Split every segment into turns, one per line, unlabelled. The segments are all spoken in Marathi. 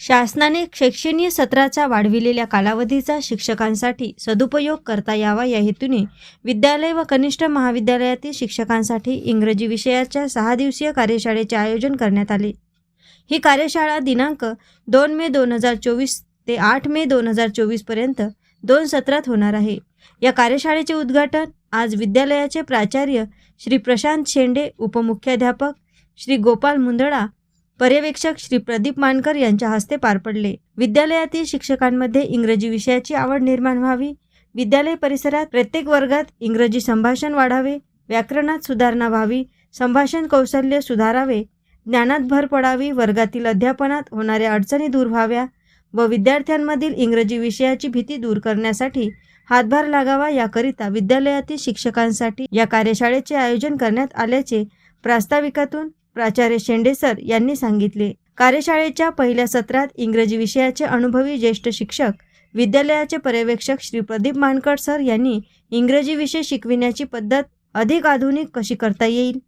शासनाने शैक्षणिक सत्राचा वाढविलेल्या कालावधीचा शिक्षकांसाठी सदुपयोग करता यावा या हेतूने विद्यालय व कनिष्ठ महाविद्यालयातील शिक्षकांसाठी इंग्रजी विषयाच्या सहा दिवसीय कार्यशाळेचे आयोजन करण्यात आले. ही कार्यशाळा दिनांक दोन मे दोन हजार चोवीस ते आठ मे दोन हजार चोवीसपर्यंत दोन सत्रात होणार आहे. या कार्यशाळेचे उद्घाटन आज विद्यालयाचे प्राचार्य श्री प्रशांत शेंडे उपमुख्याध्यापक श्री गोपाल मुंदडा पर्यवेक्षक श्री प्रदीप मानकर यांच्या हस्ते पार पडले. विद्यालयातील शिक्षकांमध्ये इंग्रजी विषयाची आवड निर्माण व्हावी. विद्यालय परिसरात प्रत्येक वर्गात इंग्रजी संभाषण वाढावे. व्याकरणात सुधारणा व्हावी. संभाषण कौशल्य सुधारावे. ज्ञानात भर पडावी. वर्गातील अध्यापनात होणाऱ्या अडचणी दूर व्हाव्या. व विद्यार्थ्यांमधील इंग्रजी विषयाची भीती दूर करण्यासाठी हातभार लागावा. याकरिता विद्यालयातील शिक्षकांसाठी या कार्यशाळेचे आयोजन करण्यात आल्याचे प्रास्ताविकातून प्राचार्य शेंडे सर यांनी सांगितले. कार्यशाळेच्या पहिल्या सत्रात इंग्रजी विषयाचे अनुभवी ज्येष्ठ शिक्षक विद्यालयाचे पर्यवेक्षक श्री प्रदीप मानकर सर यांनी इंग्रजी विषय शिकविण्याची पद्धत अधिक आधुनिक कशी करता येईल?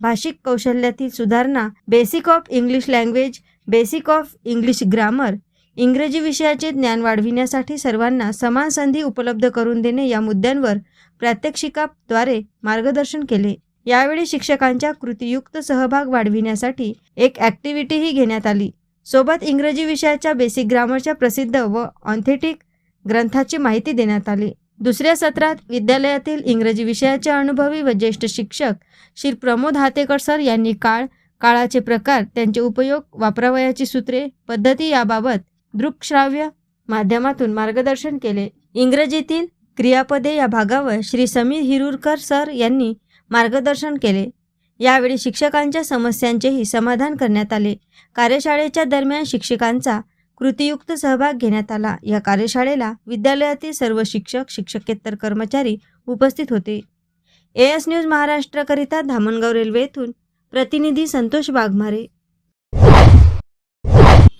भाषिक कौशल्यातील सुधारणा basic of English language basic of English grammar इंग्रजी विषयाचे ज्ञान वाढविण्यासाठी सर्वांना समान संधी उपलब्ध करून देणे या मुद्द्यांवर प्रात्यक्षिकाद्वारे मार्गदर्शन केले. यावेळी शिक्षकांच्या कृतीयुक्त सहभाग वाढविण्यासाठी एक ॲक्टिव्हिटीही घेण्यात आली. सोबत इंग्रजी विषयाच्या बेसिक ग्रामरच्या प्रसिद्ध व ऑन्थेटिक ग्रंथाची माहिती देण्यात आली. दुसऱ्या सत्रात विद्यालयातील इंग्रजी विषयाचे अनुभवी व ज्येष्ठ शिक्षक श्री प्रमोद हातेकर सर यांनी काळ काळाचे प्रकार त्यांचे उपयोग वापरावयाची सूत्रे पद्धती याबाबत दृकश्राव्य माध्यमातून मार्गदर्शन केले. इंग्रजीतील क्रियापदे या भागावर श्री समीर हिरुरकर सर यांनी मार्गदर्शन केले. यावेळी शिक्षकांच्या समस्यांचेही समाधान करण्यात आले. कार्यशाळेच्या दरम्यान शिक्षकांचा कृतीयुक्त सहभाग घेण्यात आला. या कार्यशाळेला विद्यालयातील सर्व शिक्षक शिक्षकेतर कर्मचारी उपस्थित होते. ए एस न्यूज महाराष्ट्राकरिता धामणगाव रेल्वे येथून प्रतिनिधी संतोष वाघमारे